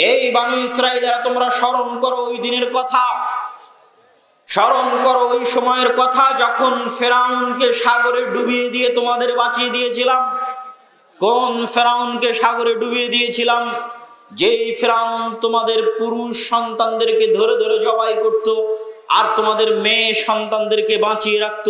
এই বানু ইসরায়েলেরা তোমরা স্মরণ করো ওই দিনের কথা। স্মরণ করো ওই সময়ের কথা যখন ফেরাউনকে সাগরে ডুবিয়ে দিয়ে তোমাদের বাঁচিয়ে দিয়েছিলাম। কোন ফেরাউনকে সাগরে ডুবিয়ে দিয়েছিলাম? যেই ফেরাউন তোমাদের পুরুষ সন্তানদেরকে ধরে ধরে জবাই করত আর তোমাদের মেয়ে সন্তানদেরকে বাঁচিয়ে রাখত।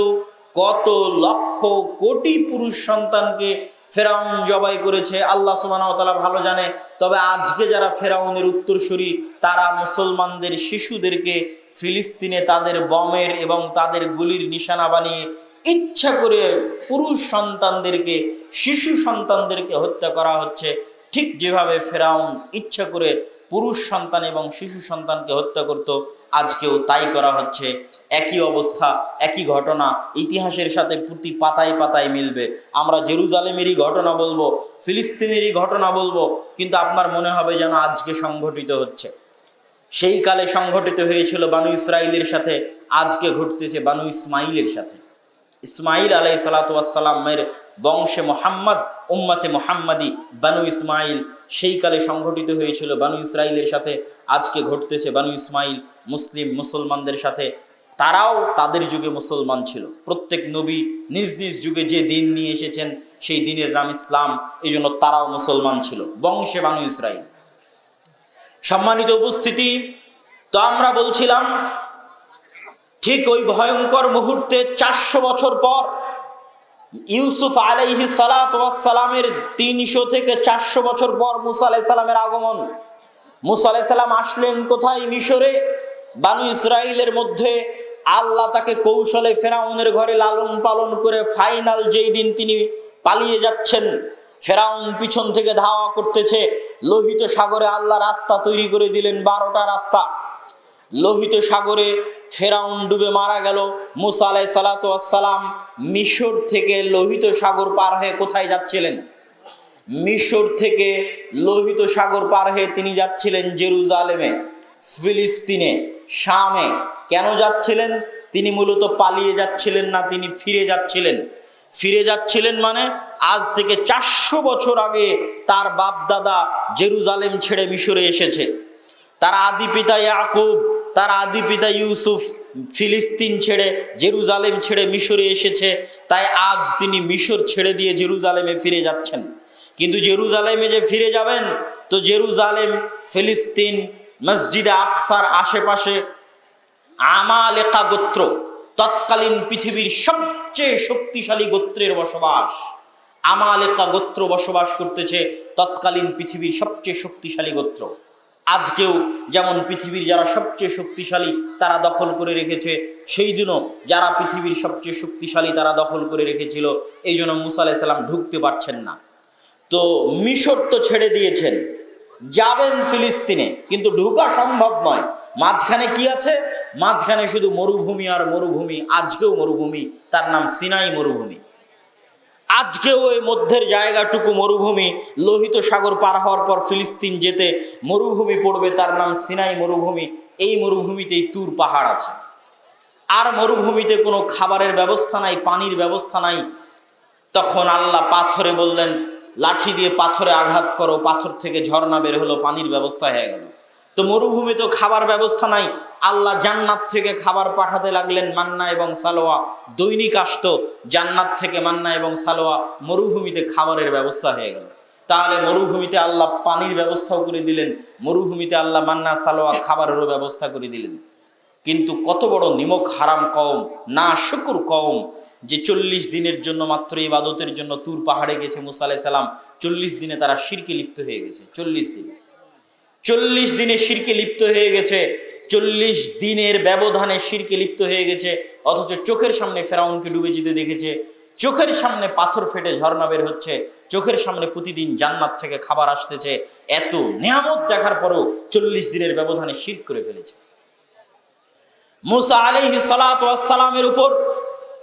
কত লক্ষ কোটি পুরুষ সন্তানকে ফেরাউন জবাই করেছে, আল্লাহ সুবহানাহু ভালো জানে। তবে আজকে যারা ফেরাউনের উত্তরসূরি, তারা মুসলমানদের শিশুদেরকে ফিলিস্তিনে তাদের বমের এবং তাদের গুলির নিশানা বানিয়ে ইচ্ছা করে পুরুষ সন্তানদেরকে, শিশু সন্তানদেরকে হত্যা করা হচ্ছে। ঠিক যেভাবে ফেরাউন ইচ্ছা করে পুরুষ সন্তান এবং শিশু সন্তানকে হত্যা করত। আজকেও তাই করা হচ্ছে। একই অবস্থা, একই ঘটনা, ইতিহাসের সাথে প্রতি পাতায় পাতায় মিলবে। আমরা জেরুজালেমেরই ঘটনা বলব ফিলিস্তিনেরই ঘটনা বলব, কিন্তু আপনার মনে হবে যেন আজকে সংঘটিত হচ্ছে। সেই কালে সংঘটিত হয়েছিল বানু ইসরাইলের সাথে, আজকে ঘটতেছে বানু ইসমাইলের সাথে। ইসমাইল আলাই সালাতামের বংশে মোহাম্মদ, উম্মাতে মোহাম্মদি বানু ইসমাইল। সেই কালে সংঘটিত হয়েছিল বানু ইসরাইলের সাথে, আজকে ঘটতেছে বানু ইসমাইল মুসলিম মুসলমানদের সাথে। তারাও তাদের যুগে মুসলমান ছিল। প্রত্যেক নবী নিজ নিজ যুগে যে দিন নিয়ে এসেছেন, সেই দিনের নাম ইসলাম। এই জন্য তারাও মুসলমান ছিল। বংশে বানু ইসরাইল। সম্মানিত উপস্থিতি, তো আমরা বলছিলাম ঠিক ওই ভয়ঙ্কর মুহূর্তে চারশো বছর পর ইউসুফ আলাইহি সালামের তিনশো থেকে চারশো বছর পর মুসা আলাই সালামের আগমন। মুসা আলাই সালাম আসলেন কোথায়? মিশরে। বানু ইসরায়েলের মধ্যে আল্লাহ তাকে কৌশলে ফেরাউনের ঘরে লালন পালন করে ফাইনাল যেই দিন তিনি পালিয়ে যাচ্ছেন, ফেরাউন পিছন থেকে ধাওয়া করতেছে। লোহিত সাগরে আল্লাহ রাস্তা তৈরি করে দিলেন, বারোটা রাস্তা। লোহিত সাগরে ফেরাউন ডুবে মারা গেল। মুসা আলাই সালাতাম মিশর থেকে লোহিত সাগর পার হয়ে কোথায় যাচ্ছিলেন? মিশর থেকে লোহিত সাগর পার হয়ে তিনি যাচ্ছিলেন জেরুজালেমে, ফিলিস্তিনে, শামে। কেন যাচ্ছিলেন? তিনি মূলত পালিয়ে যাচ্ছিলেন না, তিনি ফিরে যাচ্ছিলেন। ফিরে যাচ্ছিলেন মানে আজ থেকে চারশো বছর আগে তার বাপ দাদা জেরুজালেম ছেড়ে মিশরে এসেছে। তার আদি পিতা ইয়াকুব তার আদি পিতা ইউসুফ ফিলিস্তিন ছেড়ে জেরুজালেম ছেড়ে মিশরে এসেছে। তাই আজ তিনি মিশর ছেড়ে দিয়ে জেরুজালেমে ফিরে যাচ্ছেন। কিন্তু জেরুজালেমে যে ফিরে যাবেন, তো জেরুজালেম, ফিলিস্তিন, মসজিদে আকসার আশেপাশে আমালেকা গোত্র, তৎকালীন পৃথিবীর সবচেয়ে শক্তিশালী গোত্রের বসবাস। আমালেকা গোত্র বসবাস করতেছে তৎকালীন পৃথিবীর সবচেয়ে শক্তিশালী গোত্র। আজকেও যেমন পৃথিবীর যারা সবচেয়ে শক্তিশালী তারা দখল করে রেখেছে, সেই দিনও যারা পৃথিবীর সবচেয়ে শক্তিশালী তারা দখল করে রেখেছিল, এই জন্য মুসা আলাইসাল্লাম ঢুকতে পারছেন না। তো মিশর তো ছেড়ে দিয়েছেন, যাবেন ফিলিস্তিনে, কিন্তু ঢুকা সম্ভব নয়। মাঝখানে কি আছে? মাঝখানে শুধু মরুভূমি আর মরুভূমি, আজকেও মরুভূমি, তার নাম সিনাই মরুভূমি। আজকেও এই মধ্যের জায়গাটুকু মরুভূমি, লোহিত সাগর পার হওয়ার পর ফিলিস্তিন যেতে মরুভূমি পড়বে, তার নাম সিনাই মরুভূমি। এই মরুভূমিতেই তুর পাহাড় আছে। আর মরুভূমিতে কোনো খাবারের ব্যবস্থা নাই, পানির ব্যবস্থা নাই। তখন আল্লাহ পাথরে বললেন, লাঠি দিয়ে পাথরে আঘাত করো, পাথর থেকে ঝর্ণা বের হলো, পানির ব্যবস্থা হয়ে গেল। তো মরুভূমি তো খাবার ব্যবস্থা নাই আল্লাহ জান্নাত থেকে খাবার পাঠাতে লাগলেন মান্না এবং সালোয়া। দৈনিক আসতো, জান্নাত থেকে মান্না এবং সালোয়া মরুভূমিতে খাবারের ব্যবস্থা হয়ে গেল। তাহলে মরুভূমিতে আল্লাহ পানির ব্যবস্থাও করে দিলেন, মরুভূমিতে আল্লাহ মান্না, সালোয়া খাবারেরও ব্যবস্থা করে দিলেন। কিন্তু কত বড় নিমক হারাম কম না শুকুর কম যে চল্লিশ দিনের জন্য মাত্র ইবাদতের জন্য তুর পাহাড়ে গেছে মুসা সাল্লাম চল্লিশ দিনে তারা শিরকে লিপ্ত হয়ে গেছে, চল্লিশ দিনে। চল্লিশ দিনে শিরকে লিপ্ত হয়ে গেছে চল্লিশ দিনের ব্যবধানে শিরকে লিপ্ত হয়ে গেছে, অথচ চোখের সামনে ফেরাউনকে ডুবে যেতে দেখেছে। চোখের সামনে পাথর ফেটে ঝর্ণা বের হচ্ছে, চোখের সামনে প্রতিদিন জান্নাত থেকে খাবার আসতেছে। এত নিয়ামত দেখার পরেও চল্লিশ দিনের ব্যবধানে শির করে ফেলেছে। মুসা আলিহি সালামের উপর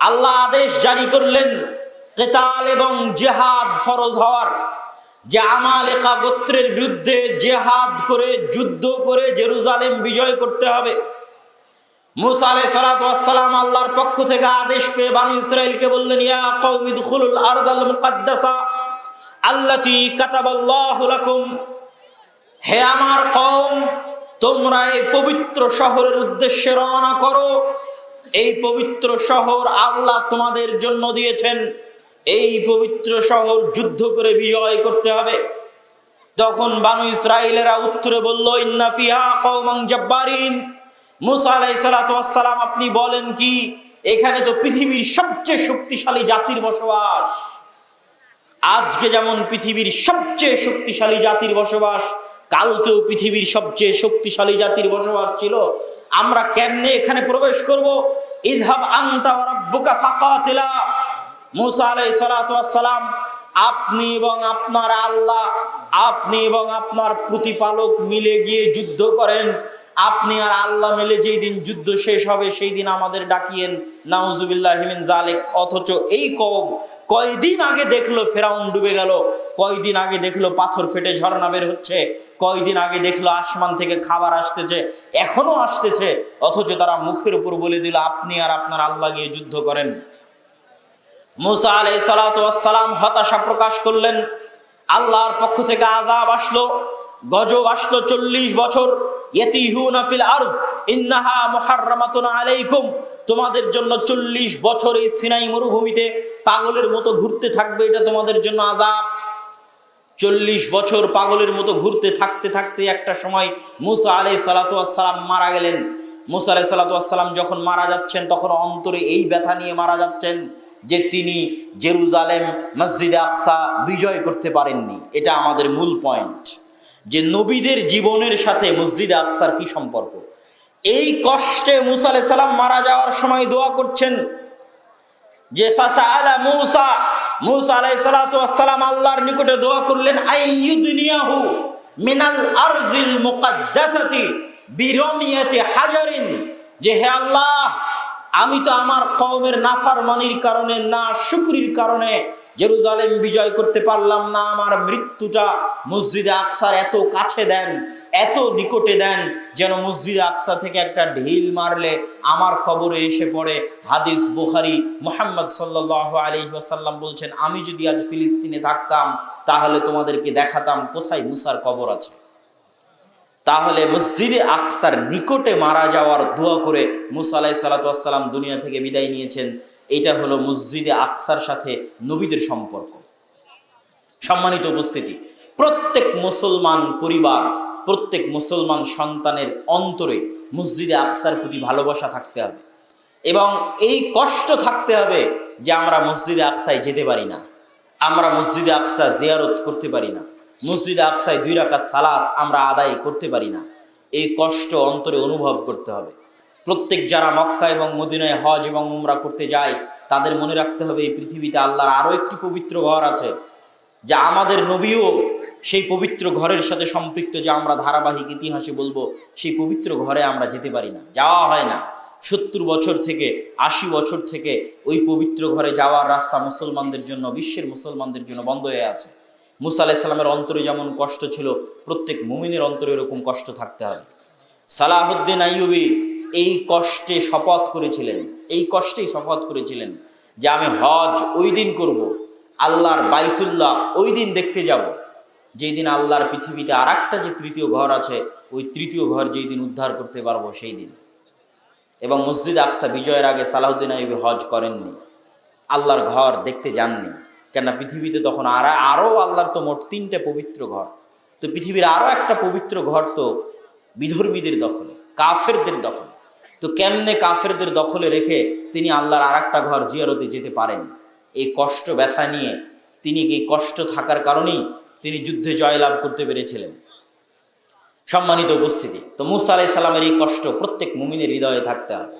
আল্লাহ আদেশ জারি করলেন, কেতাল এবং জেহাদ ফরজ হওয়ার। যে আমালেকা গোত্রের বিরুদ্ধে জেহাদ করে, যুদ্ধ করে জেরুজালেম বিজয় করতে হবে। মুসা আলাই সালাম আল্লাহর পক্ষ থেকে আদেশ পেয়ে বানু ইসরায়েলকে বললেন, ইয়া কওমি দুখুলুল আরদাল মুকাদ্দাসা, আল্লাতি কাতাবাল্লাহু লাকুম। হে আমার কম তোমরা এই পবিত্র শহরের উদ্দেশ্যে রওনা করো। এই পবিত্র শহর আল্লাহ তোমাদের জন্য দিয়েছেন। এই পবিত্র শহর যুদ্ধ করে বিজয় করতে হবে। তখন বানু ইসরায়েলেরা উত্তরে বলল, ইন্না ফিহা কওমান জাব্বারিন। মুসা ওয়াস সালাম, আপনি বলেন কি, এখানে তো পৃথিবীর সবচেয়ে শক্তিশালী জাতির বসবাস। আজকে যেমন পৃথিবীর সবচেয়ে শক্তিশালী জাতির বসবাস, কালকেও পৃথিবীর সবচেয়ে শক্তিশালী জাতির বসবাস ছিল। আমরা কেমনে এখানে প্রবেশ করব? ইযহাব আনতা ফাকাতিলা। মুসা ওয়াস সালাম, আপনি এবং আপনার আল্লাহ, আপনি এবং আপনার প্রতিপালক মিলে গিয়ে যুদ্ধ করেন। আপনি আর আল্লাহ মিলে যেই দিন যুদ্ধ শেষ হবে, সেই দিন আমাদের ডাকিয়েন, নাউজুবিল্লাহ হিমিন জালেক অথচ এই কম কয়দিন আগে দেখল ফেরাউন ডুবে গেল, কয়দিন আগে দেখল পাথর ফেটে ঝর্ণা বের হচ্ছে, কয়দিন আগে দেখল আসমান থেকে খাবার আসতেছে, এখনও আসতেছে। অথচ তারা মুখের উপর বলে দিল, আপনি আর আপনার আল্লাহ গিয়ে যুদ্ধ করেন। মুসা আলাই সালাম হতাশা প্রকাশ করলেন। আল্লাহর পক্ষ থেকে আজাব আসলো, গজব আসলো চল্লিশ বছর। তোমাদের জন্য চল্লিশ সিনাই মরুভূমিতে পাগলের মতো ঘুরতে থাকবে, এটা তোমাদের জন্য চল্লিশ বছর পাগলের মতো ঘুরতে থাকতে থাকতে একটা সময় মুসা আলাই সালাতাম মারা গেলেন। মুসা আলাই সালাতাম যখন মারা যাচ্ছেন, তখন অন্তরে এই ব্যথা নিয়ে মারা যাচ্ছেন। যে তিনি জেরুজালেম মসজিদে আকসা বিজয় করতে পারেননি। এটা আমাদের মূল পয়েন্ট যে নবীদের জীবনের সাথে মসজিদে আকসার কি সম্পর্ক? এই কষ্টে মুসা আলাই সালাম মারা যাওয়ার সময় দোয়া করছেন যে ফাসা আলা মুসা মুসা সালাতু সালাম আল্লাহর নিকটে দোয়া করলেন, আইয়ুদনিয়াহু মিনাল আরজিল মুকাদ্দাসাতি বিরমিয়াতি হাজারিন। যে, হে আল্লাহ আমি তো আমার কওমের নাফারমানির কারণে, না শুকরির কারণে জেরুজালেম বিজয় করতে পারলাম না। আমার মৃত্যুটা মসজিদে আকসার এত কাছে দেন, এত নিকটে দেন, যেন মসজিদে আকসা থেকে একটা ঢিল মারলে আমার কবরে এসে পড়ে। হাদিস বুখারি, মোহাম্মদ সাল্লাহ আলী ওয়াসাল্লাম বলছেন, আমি যদি আজ ফিলিস্তিনে থাকতাম, তাহলে তোমাদেরকে দেখাতাম কোথায় মুসার কবর আছে। তাহলে মসজিদে আকসার নিকটে মারা যাওয়ার দোয়া করে মুসা আলাই সালাতাম দুনিয়া থেকে বিদায় নিয়েছেন। এটা হলো মসজিদে আকসার সাথে নবীদের সম্পর্ক। সম্মানিত উপস্থিতি, প্রত্যেক মুসলমান পরিবার, প্রত্যেক মুসলমান সন্তানের অন্তরে মসজিদে আকসার প্রতি ভালোবাসা থাকতে হবে। এবং এই কষ্ট থাকতে হবে যে আমরা মসজিদে আকসায় যেতে পারি না, আমরা মসজিদে আকসা জিয়ারত করতে পারি না। মসজিদে আকসায় দুই রাকাত সালাত আমরা আদায় করতে পারি না। এই কষ্ট অন্তরে অনুভব করতে হবে। প্রত্যেক যারা মক্কা এবং মদিনায় হজ এবং উমরা করতে যায়, তাদের মনে রাখতে হবে এই পৃথিবীতে আল্লাহর আরও একটি পবিত্র ঘর আছে, যা আমাদের নবীও সেই পবিত্র ঘরের সাথে সম্পৃক্ত, যা আমরা ধারাবাহিক ইতিহাসে বলব সেই পবিত্র ঘরে আমরা যেতে পারি না, যাওয়া হয় না। সত্তর বছর থেকে, আশি বছর থেকে ওই পবিত্র ঘরে যাওয়ার রাস্তা মুসলমানদের জন্য, বিশ্বের মুসলমানদের জন্য বন্ধ হয়ে আছে। মুসা আলাইসাল্লামের অন্তরে যেমন কষ্ট ছিল, প্রত্যেক মুমিনের অন্তরে এরকম কষ্ট থাকতে হবে। সালাহুদ্দিন আইয়ুবি এই কষ্টে শপথ করেছিলেন, এই কষ্টেই শপথ করেছিলেন যে আমি হজ ওই দিন করব, আল্লাহর বাইতুল্লাহ ওই দিন দেখতে যাব। যেই দিন আল্লাহর পৃথিবীতে আর একটা যে তৃতীয় ঘর আছে, ওই তৃতীয় ঘর যেই দিন উদ্ধার করতে পারব সেই দিন। এবং মসজিদ আকসা বিজয়ের আগে সালাহুদ্দিন আইবি হজ করেননি, আল্লাহর ঘর দেখতে যাননি। কেননা পৃথিবীতে তখন আর আরও আল্লাহর তো মোট তিনটে পবিত্র ঘর। তো পৃথিবীর আরও একটা পবিত্র ঘর তো বিধর্মীদের দখলে, কাফেরদের দখলে। তো কেমনে কাফেরদের দখলে রেখে তিনি আল্লাহর আর একটা ঘর জিয়ারতে যেতে পারেন? এই কষ্ট ব্যথা নিয়ে তিনি এই কষ্ট থাকার কারণেই তিনি যুদ্ধে জয়লাভ করতে পেরেছিলেন? সম্মানিত উপস্থিতি, তো মুসা আলাই সাল্লামের এই কষ্ট প্রত্যেক মুমিনের হৃদয়ে থাকতে হবে।